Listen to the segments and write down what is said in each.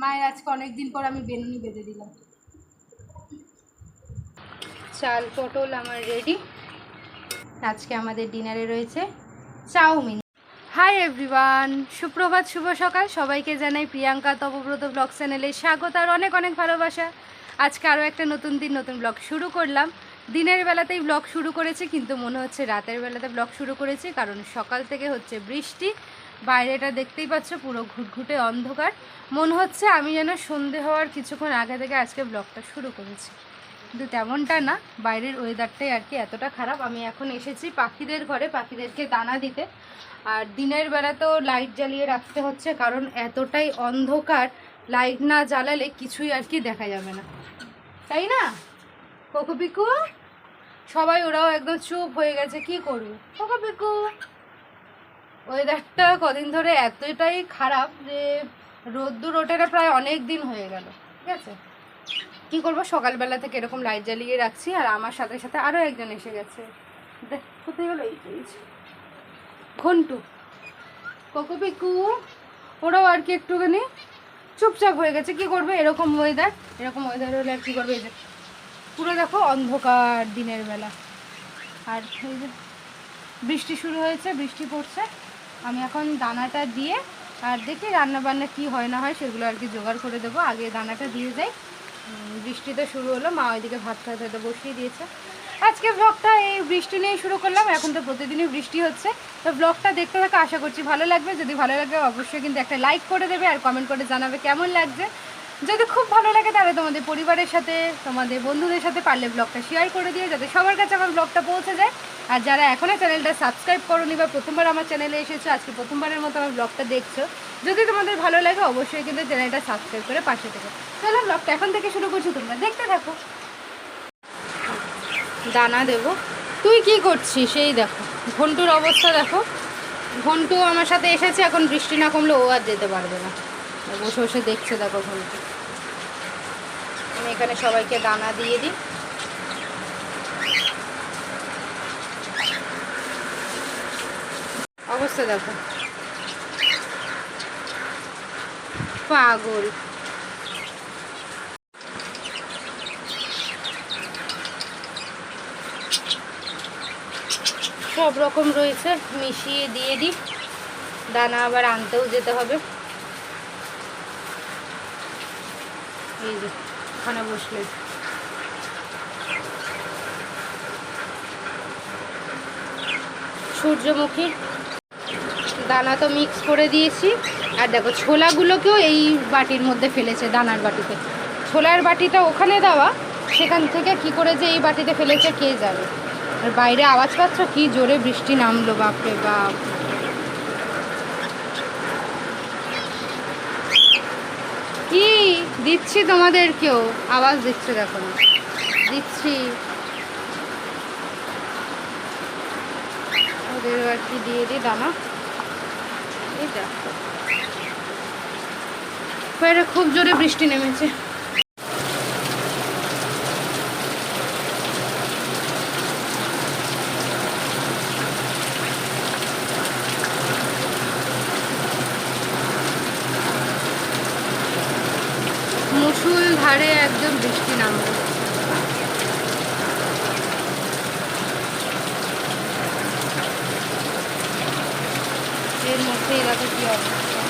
মায়ের আজকে অনেক দিন পর আমি বেনুনি বেঁধে দিলাম। চাল, পটল আমার রেডি আজকে আমাদের ডিনারে রয়েছে চাউমিন। হাই এভরিওয়ান সুপ্রভাত, শুভ সকাল। সবাইকে জানাই প্রিয়াঙ্কা তপব্রত ব্লগ চ্যানেলে স্বাগত আর অনেক অনেক ভালোবাসা। আজকে আরও একটা নতুন দিন, নতুন ব্লগ শুরু করলাম। দিনের বেলাতেই ব্লগ শুরু করেছি, কিন্তু মনে হচ্ছে রাতের বেলাতে ব্লগ শুরু করেছি, কারণ সকাল থেকে হচ্ছে বৃষ্টি। বাইরেটা দেখতেই পাচ্ছ, পুরো ঘুটঘুটে অন্ধকার। মনে হচ্ছে আমি যেন সন্ধে হওয়ার কিছুক্ষণ আগে থেকে আজকে ব্লগটা শুরু করেছি। কিন্তু তেমনটা না, বাইরের ওয়েদারটাই আর কি এতটা খারাপ। আমি এখন এসেছি পাখিদের ঘরে, পাখিদেরকে দানা দিতে। আর দিনের বেলা তো লাইট জ্বালিয়ে রাখতে হচ্ছে, কারণ এতটাই অন্ধকার লাইট না জ্বালালে কিছুই আর কি দেখা যাবে না। তাই না? কোকো পিকু সবাই ওরাও একদম চুপ হয়ে গেছে, কি করবে? কোকো পিকু ওয়েদারটা কদিন ধরে এতটাই খারাপ যে রোদ্দুর ওঠে প্রায় অনেক দিন হয়ে গেল, ঠিক আছে? কি করব? সকালবেলা থেকে এরকম লাইট জ্বালিয়ে রাখছি আর আমার সাথে সাথে আরও একজন এসে গেছে। দেখ, কোথায় গেলো এই ঘন্টু, কোকো পিকু, ওরাও আর কি একটুখানি চুপচাপ হয়ে গেছে। কি করবে? এরকম ওয়েদার এরকম ওয়েদার হলে আর কি করবে? এই যে, পুরো দেখো অন্ধকার দিনের বেলা। আর এই যে, বৃষ্টি শুরু হয়েছে, বৃষ্টি পড়ছে। আমি এখন দানাটা দিয়ে আর দেখি রান্না বান্না কি হয় না হয় সেগুলো আর কি জোগাড় করে দেবো। আগে দানাটা দিয়ে যাই। উম, বৃষ্টি তো শুরু হলো মা ওইদিকে ভাত খাওয়াতে হয়তো বসিয়ে দিয়েছে। আজকে ব্লগটা এই বৃষ্টি নিয়েই শুরু করলাম এখন তো প্রতিদিনই বৃষ্টি হচ্ছে। তো ব্লগটা দেখতে থাকা আশা করছি ভালো লাগবে। যদি ভালো লাগে অবশ্যই কিন্তু একটা লাইক করে দেবে আর কমেন্ট করে জানাবে কেমন লাগছে। যদি খুব ভালো লাগে তাহলে তোমাদের পরিবারের সাথে তোমাদের বন্ধুদের সাথে পারলে ব্লগটা শেয়ার করে দিয়ে যাতে সবার কাছে আমার ব্লগটা পৌঁছে যায়। আর যারা এখনও চ্যানেলটা সাবস্ক্রাইব করোনি বা প্রথমবার আমার চ্যানেলে এসেছ, আজকে প্রথমবারের মতো আমার ব্লগটা দেখছ, যদি তোমাদের ভালো লাগে অবশ্যই কিন্তু চ্যানেলটা সাবস্ক্রাইব করে পাশে থেকে। চলো ব্লগটা এখন থেকে শুরু করছি, তোমরা দেখতে থাকো। দানা দেব। তুই কি করছিস? সেই দেখো, ঘন্টুর অবস্থা দেখো। ঘন্টু আমার সাথে এসেছে, এখন বৃষ্টি না কমলে ও আর যেতে পারবে না। বসে বসে দেখছে দেখো ঘন্টু। আমি এখানে সবাইকে দানা দিয়ে দিই। অবস্থা দেখো। পাগল। সব রকম রয়েছে, মিশিয়ে দিয়ে দিই। দানা আবার আনতেও যেতে হবে। ওখানে বসলে। সূর্যমুখী দানা তো মিক্স করে দিয়েছি। আর দেখো, ছোলাগুলোকেও এই বাটির মধ্যে ফেলেছে, দানার বাটিতে। ছোলার বাটিটা ওখানে দেওয়া, সেখান থেকে কি করে যে এই বাটিতে ফেলেছে কে যাবে আর বাইরে আওয়াজ পাচ্ছ, কি জোরে বৃষ্টি নামলো, বাপরে বাপ। কি দিচ্ছি তোমাদেরকেও? আওয়াজ দিচ্ছে দেখো না। দিচ্ছি। ওদের আর কি দিয়ে দিই? দানা। বাইরে খুব জোরে বৃষ্টি নেমেছে মুসুল ধারে একদম বৃষ্টি নামবে এর মধ্যেই দেখো কি অবস্থা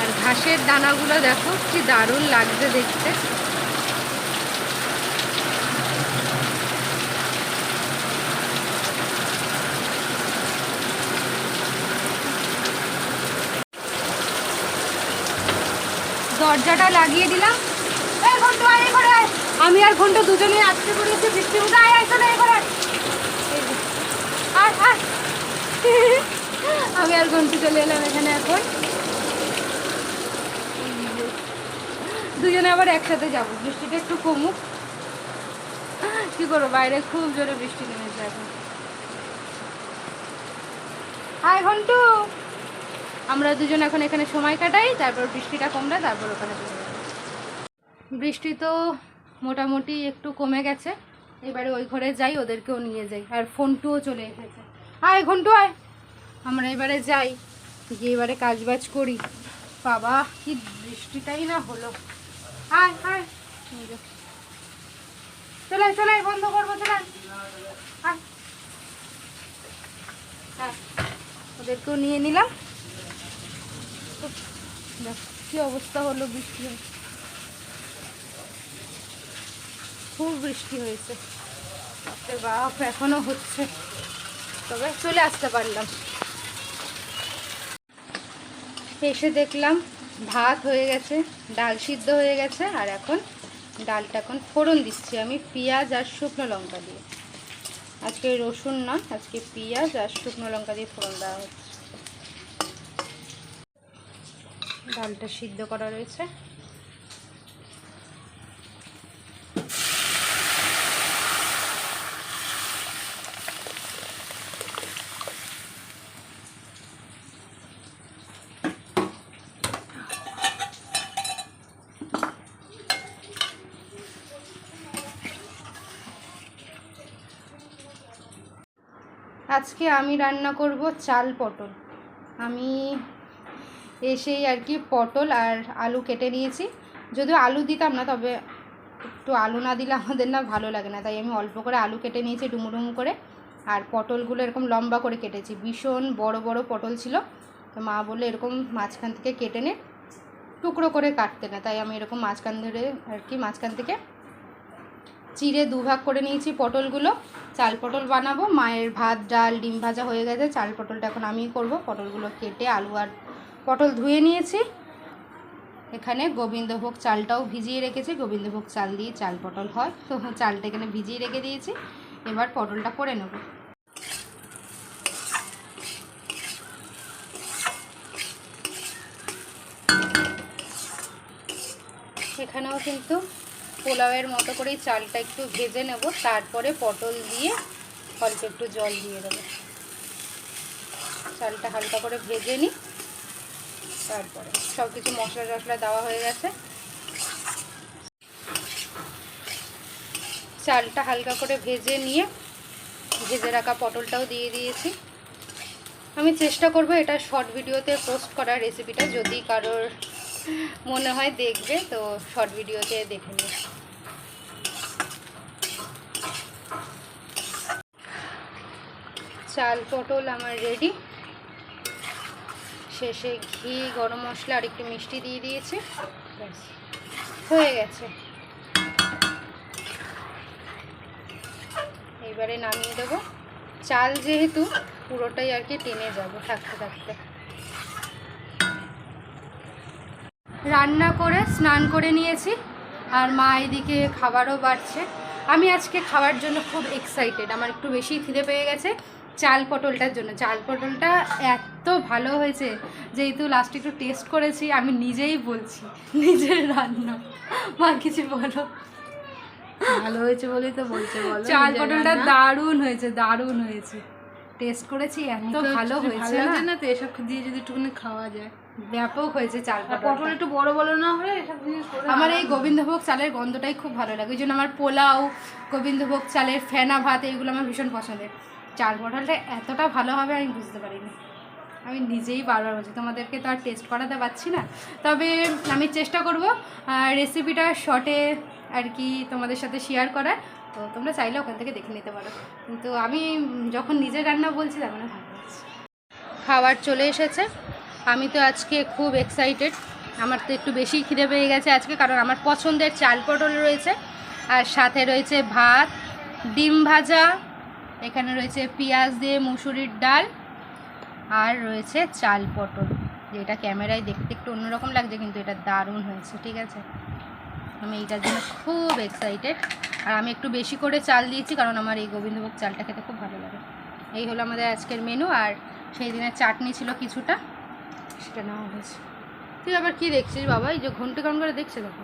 আর ঘাসের দানাগুলো দেখো, কি দারুণ লাগছে দেখতে। দরজাটা লাগিয়ে দিলাম। আমি আর ঘন্টু দুজনে আজকে করেছি বৃষ্টি আয় আয়। আমি আর ঘণ্টা চলে এলাম এখানে এখন। দুজনে আবার একসাথে যাব। বৃষ্টিটা একটু কমুক। কি করব, বাইরে খুব জোরে বৃষ্টি নেমেছে এখন। হাই ঘন্টু। আমরা দুজন এখন এখানে সময় কাটাই, তারপর বৃষ্টিটা কমলে তারপর ওখানে চলে যাব। বৃষ্টি তো মোটামুটি একটু কমে গেছে। এবারে ওই ঘরে যাই, ওদেরকেও নিয়ে যাই। আর ফোনটুও চলে এসেছে। আয় ঘন্টু আয় আমরা এবারে যাই। গিয়ে এবারে কাজ বাজ করি। বাবা, কি বৃষ্টিটাই না হলো। এই যে। চলে চলে, বন্ধ করব, চলে। ওদেরকেও নিয়ে নিলাম। কি অবস্থা হলো বৃষ্টি খুব বৃষ্টি হয়েছে। বাপ, এখনও হচ্ছে। তবে চলে আসতে পারলাম। এসে দেখলাম ভাত হয়ে গেছে, ডাল সিদ্ধ হয়ে গেছে, আর এখন ডালটা এখন ফোড়ন দিচ্ছি আমি পেঁয়াজ আর শুকনো লঙ্কা দিয়ে। আজকে রসুন না, আজকে পেঁয়াজ আর শুকনো লঙ্কা দিয়ে ফোড়ন দেওয়া হচ্ছে। ডালটা সিদ্ধ করা রয়েছে। আজকে আমি রান্না করব চাল পটল। আমি এসেই আর কি পটল আর আলু কেটে নিয়েছি। যদিও আলু দিতাম না, তবে একটু আলু না দিলে আমাদের না ভালো লাগে না। তাই আমি অল্প করে আলু কেটে নিয়েছি ডুমু ডুমু করে। আর পটলগুলো এরকম লম্বা করে কেটেছি। ভীষণ বড় বড় পটল ছিল। তো মা বললে এরকম মাঝখান থেকে কেটে নে। টুকরো করে কাটতে না। তাই আমি এরকম মাঝখান ধরে আর কি মাঝখান থেকে চিড়ে দুভাগ করে নিয়েছি পটলগুলো। চাল পটল বানাবো, মায়ের ভাত, ডাল, ডিম ভাজা হয়ে গেছে। চাল পটলটা এখন আমিই করব। পটলগুলো কেটে আলু আর পটল ধুয়ে নিয়েছি। এখানে গোবিন্দভোগ চালটাও ভিজিয়ে রেখেছি। গোবিন্দভোগ চাল দিয়ে চাল পটল হয়। তো চালটা এখানে ভিজিয়ে রেখে দিয়েছি। এবার পটলটা করে নেব। এখানেও কিন্তু পোলাওয়ের মতো করেই চালটা একটু ভেজে নেব, তারপরে পটল দিয়ে অল্প একটু জল দিয়ে দেবো। চালটা হালকা করে ভেজে নিই, তারপরে সব কিছু মশলা টশলা দেওয়া হয়ে গেছে। চালটা হালকা করে ভেজে নিয়ে ভেজে রাখা পটলটাও দিয়ে দিয়েছি। আমি চেষ্টা করব এটা শর্ট ভিডিওতে পোস্ট করার রেসিপিটা, যদি কারোর মনে হয় দেখবে, তো শর্ট ভিডিওতে দেখে নিও। চাল, পটল আমার রেডি শেষে ঘি, গরম মশলা আর একটু মিষ্টি দিয়ে দিয়েছি। হয়ে গেছে। এবারে নামিয়ে দেবো। চাল যেহেতু পুরোটাই আর কি টেনে যাব থাকতে থাকতে। রান্না করে স্নান করে নিয়েছি। আর মা এদিকে খাবারও বাড়ছে। আমি আজকে খাওয়ার জন্য খুব এক্সাইটেড আমার একটু বেশি খিদে পেয়ে গেছে চাল পটলটার জন্য। চাল পটলটা এত ভালো হয়েছে যেহেতু লাস্টে একটু টেস্ট করেছি আমি নিজেই বলছি নিজের রান্না। মা কিছু বলো। ভালো হয়েছে বলেই তো বলছে বলো চাল পটলটা দারুণ হয়েছে দারুণ হয়েছে। টেস্ট করেছি এত ভালো হয়েছে না তো এসব দিয়ে যদি একটুখানি খাওয়া যায়। ব্যাপক হয়েছে চাল পটল একটু বড় বড় না হলে এসব জিনিস আমার এই গোবিন্দভোগ চালের গন্ধটাই খুব ভালো লাগে। ওই জন্য আমার পোলাও গোবিন্দভোগ চালের ফেনা ভাত এইগুলো আমার ভীষণ পছন্দের। চাল পটলটা এতটা ভালো হবে আমি বুঝতে পারিনি। আমি নিজেই বারবার বলছি তোমাদেরকে তো আর টেস্ট করাতে পারছি না। তবে আমি চেষ্টা করব রেসিপিটা শর্টে আর কি তোমাদের সাথে শেয়ার করার। তো তোমরা চাইলে ওখান থেকে দেখে নিতে পারো। কিন্তু আমি যখন নিজের রান্না বলছি তার মানে ভালো খাবার চলে এসেছে। আমি তো আজকে খুব এক্সাইটেড আমার তো একটু বেশি খিদে পেয়ে গেছে আজকে, কারণ আমার পছন্দের চাল পটল রয়েছে। আর সাথে রয়েছে ভাত, ডিম ভাজা, এখানে রয়েছে পেঁয়াজ দিয়ে মুসুরির ডাল, আর রয়েছে চাল পটল। যেটা ক্যামেরায় দেখতে একটু অন্যরকম লাগছে, কিন্তু এটা দারুণ হয়েছে, ঠিক আছে? আমি এইটার জন্য খুব এক্সাইটেড আর আমি একটু বেশি করে চাল দিয়েছি, কারণ আমার এই গোবিন্দভোগ চালটা খেতে খুব ভালো লাগে। এই হলো আমাদের আজকের মেনু আর সেই দিনের চাটনি ছিল কিছুটা। সেটা নেওয়া হয়েছে। তুই আবার কি দেখছিস বাবা? এই যে ঘণ্টা কেমন করে দেখছে দেখো।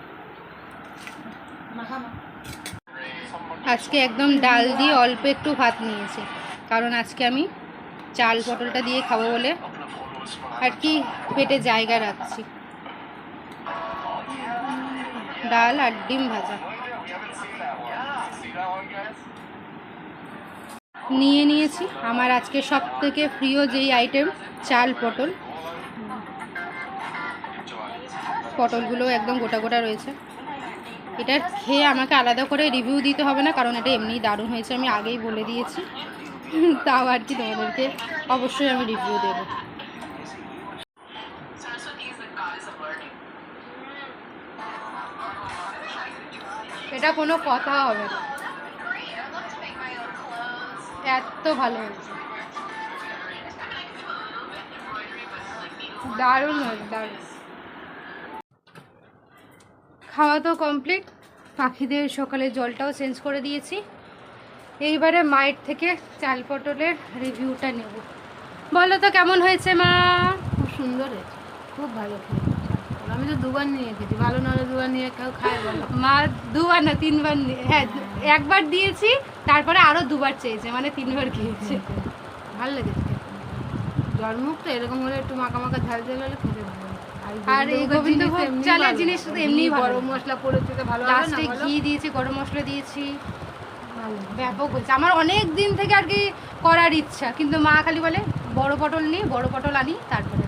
আজকে একদম ডাল দিয়ে অল্প একটু ভাত নিয়েছি। কারণ আজকে আমি চাল পটলটা দিয়ে খাব বলে। আর কি পেটে জায়গা রাখছি। ডাল আর ডিম ভাজা। নিয়ে নিয়েছি। আমার আজকে সব থেকে প্রিয় যেই আইটেম চাল পটল। পটলগুলো একদম গোটা গোটা রয়েছে। এটা খেয়ে আমাকে আলাদা করে রিভিউ দিতে হবে না, কারণ এটা এমনি দারুণ হয়েছে, আমি আগেই বলে দিয়েছি। তাও আর কি তোমাদেরকে অবশ্যই আমি রিভিউ দেবো। এটা কোনো কথা হবে না। এত ভালো হয়েছে। দারুণ হয়েছে, দারুণ। খাওয়া তো কমপ্লিট পাখিদের সকালে জলটাও চেঞ্জ করে দিয়েছি। এইবারে মায়ের থেকে চাল পটলের রিভিউটা নেব। বলো তো কেমন হয়েছে মা? খুব সুন্দর হয়েছে। খুব ভালো আমি তো দুবার নিয়ে খেয়েছি ভালো নাহলে দুবার নিয়ে কেউ খায় বলো। মা দুবার না তিনবার নি- হ্যাঁ একবার দিয়েছি তারপরে আরও দুবার চেয়েছে মানে তিনবার খেয়েছে। ভালো লেগেছে। জলমুখ তো এরকম হলে একটু মাখা মাখা ঝাল ঝাল হলে। আর এই গোবিন্দভোগ চালের জিনিস তো ভালো। গরম মশলা পড়েছে তো ভালো লাস্টে ঘি দিয়েছি গরম মশলা দিয়েছি। ব্যাপক হয়েছে। আমার অনেক দিন থেকে আর কি করার ইচ্ছা কিন্তু মা খালি বলে বড় পটল নিই বড় পটল আনি তারপরে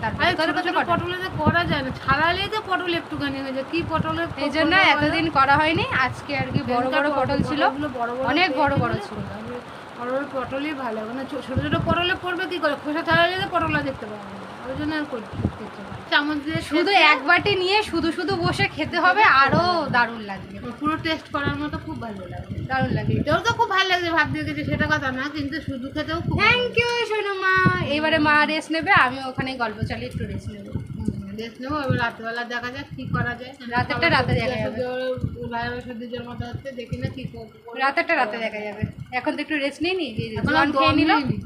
পটল। তো করা যায় না। ছাড়ালে তো পটল একটুখানি হয়ে যায়। কি পটলে এই জন্য এতদিন করা হয়নি। আজকে আর কি বড় বড় পটল ছিল। অনেক বড় বড় ছিল। বড় বড় পটলই ভালো মানে ছোট ছোট পটলে পড়বে কি করে? খোসা ছাড়ালে তো পটলা দেখতে পাবো আর করতে। চামচ দিয়ে শুধু এক বাটি নিয়ে শুধু শুধু বসে খেতে হবে আরও দারুণ লাগবে। পুরো টেস্ট করার মতো খুব ভালো লাগে দারুণ লাগবে। এটাও তো খুব ভালো লাগছে সেটা কথা না কিন্তু শুধু খেতেও খুব থ্যাংক ইউ সোনু মা এবারে মা রেস্ট নেবে আমি ওখানে গল্প চালিয়ে একটু রেস্ট নেব। রেস্ট নেব এবার রাত্রেবেলা দেখা যাক কি করা যায়। রাতেরটা রাতে দেখা যাবে। ভাইয়ের সর্দি জ্বর মতো হচ্ছে দেখি না কি করব। রাতেরটা রাতে দেখা যাবে। এখন তো একটু রেস্ট নিই নি এখন খেয়ে নিল নেই।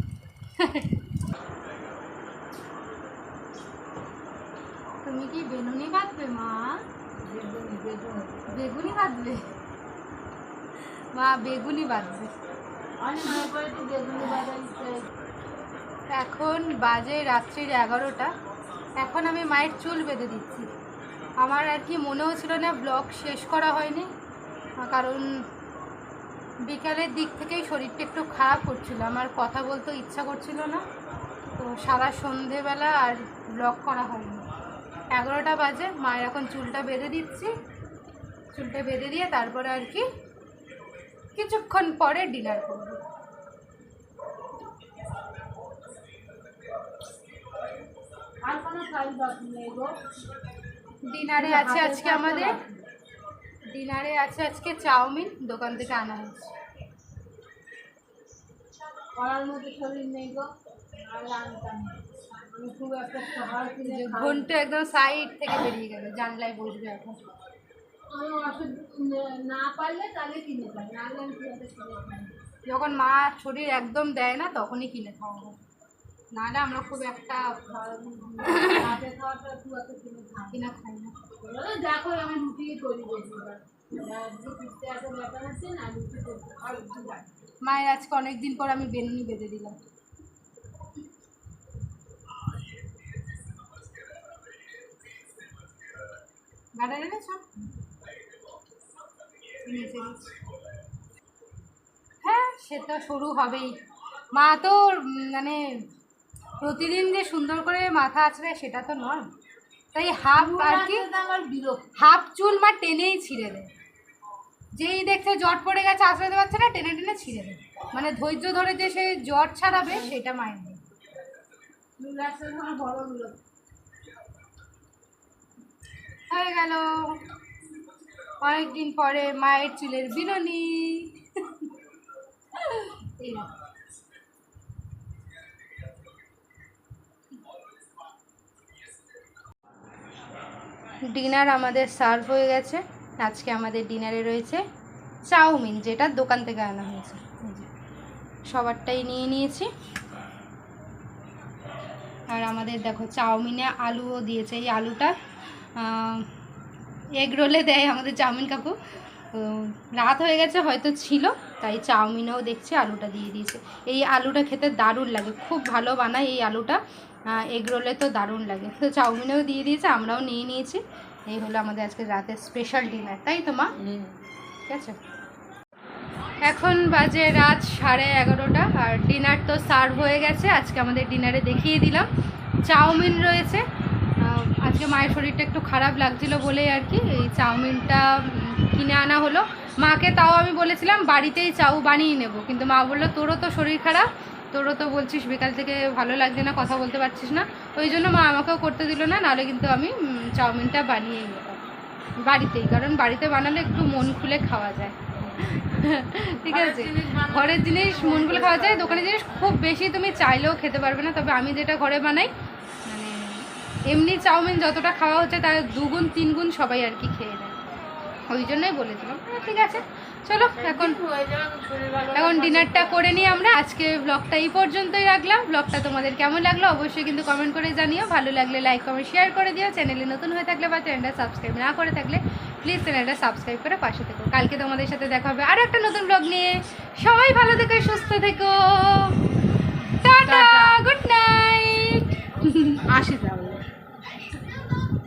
তুমি কি বেগুনি বাঁধবে মা? বেগুনি বাঁধবে মা বেগুনি বাঁধবে। এখন বাজে রাত্রির এগারোটা। এখন আমি মায়ের চুল বেঁধে দিচ্ছি। আমার আর কি মনেও ছিল না ব্লগ শেষ করা হয়নি। কারণ বিকালের দিক থেকেই শরীরটা একটু খারাপ করছিল। আমার কথা বলতে ইচ্ছা করছিল না। তো সারা সন্ধেবেলা আর ব্লগ করা হয়নি। এগারোটা বাজে মায়ের এখন চুলটা বেঁধে দিচ্ছি। চুলটা বেঁধে দিয়ে তারপরে আর কি কিছুক্ষণ পরে ডিনার করব। ডিনারে আছে আজকে আমাদের। ডিনারে আছে আজকে চাউমিন দোকান থেকে আনা হয়েছে। করার মতো শরীর নেই গো। আর ঘণ্টা একদম সাইড থেকে বেরিয়ে গেল, জানলায় বসবে এখন। না পারলে তাহলে কিনে খাই যখন মা শরীর একদম দেয় না, তখনই কিনে খাওয়া হয়। নাহলে আমরা খুব একটা কিনে খাই মায়ের আজকে অনেক দিন পর আমি বেনুনি বেঁধে দিলাম। এনেছ। হ্যাঁ সেটা শুরু হবেই। মা তো মানে প্রতিদিন যে সুন্দর করে মাথা আছড়ে সেটা তো নয়। তাই হাফ আর কি হাফ চুল মা টেনেই ছিঁড়ে দেয় যেই দেখছে জট পড়ে গেছে আশ্রয় পারছে না টেনে টেনে ছিঁড়ে দেয় মানে ধৈর্য ধরে যে সে জট ছাড়াবে সেটা মায়ের নেই। বড় হয়ে গেল। অনেকদিন পরে মায়ের চুলের বিরনি ডিনার আমাদের সার্ভ হয়ে গেছে। আজকে আমাদের ডিনারে রয়েছে চাউমিন, যেটা দোকান থেকে আনা হয়েছে। সবারটাই নিয়ে নিয়েছি। আর আমাদের দেখো, চাউমিনে আলুও দিয়েছে। এই আলুটা এগ রোলে দেয় আমাদের চাউমিন কাকু। তো রাত হয়ে গেছে হয়তো ছিল তাই চাউমিনেও দেখছি আলুটা দিয়ে দিয়েছে। এই আলুটা খেতে দারুণ লাগে খুব ভালো বানায় এই আলুটা। এগ রোলে তো দারুণ লাগে। তো চাউমিনেও দিয়ে দিয়েছে আমরাও নিয়ে নিয়েছি। এই হলো আমাদের আজকে রাতের স্পেশাল ডিনার তাই তো মা? ঠিক আছে? এখন বাজে রাত সাড়ে এগারোটা আর ডিনার তো সার্ভ হয়ে গেছে। আজকে আমাদের ডিনারে দেখিয়ে দিলাম। চাউমিন রয়েছে আজকে মায়ের শরীরটা একটু খারাপ লাগছিল বলেই আর কি এই চাউমিনটা কিনে আনা হলো। মাকে তাও আমি বলেছিলাম বাড়িতেই চাউ বানিয়ে নেব। কিন্তু মা বলল তোরও তো শরীর খারাপ তোরও তো বলছিস বিকাল থেকে ভালো লাগছে না কথা বলতে পারছিস না। ওই জন্য মা আমাকেও করতে দিল না নাহলে কিন্তু আমি চাউমিনটা বানিয়েই নিতাম বাড়িতেই কারণ বাড়িতে বানালে একটু মন খুলে খাওয়া যায়। ঠিক আছে? ঘরের জিনিস মন খুলে খাওয়া যায় দোকানের জিনিস খুব বেশি তুমি চাইলেও খেতে পারবে না তবে আমি যেটা ঘরে বানাই এমনি চাউমিন যতটা খাওয়া হচ্ছে তার দুগুণ তিনগুণ সবাই আর কি খেয়ে নেয়। ওই জন্যই বলেছিলাম। হ্যাঁ, ঠিক আছে। চলো এখন এখন ডিনারটা করে নিই আমরা। আজকে ব্লগটা এই পর্যন্তই রাখলাম। ব্লগটা তোমাদের কেমন লাগল অবশ্যই কিন্তু কমেন্ট করে জানিও। ভালো লাগলে লাইক কমেন্ট শেয়ার করে দিও। চ্যানেলে নতুন হয়ে থাকলে বা চ্যানেলটা সাবস্ক্রাইব না করে থাকলে প্লিজ চ্যানেলটা সাবস্ক্রাইব করে পাশে থেকো। কালকে তোমাদের সাথে দেখা হবে আরও একটা নতুন ব্লগ নিয়ে। সবাই ভালো থেকো সুস্থ থেকো। টাটা। গুড নাইট আসি তাহলে।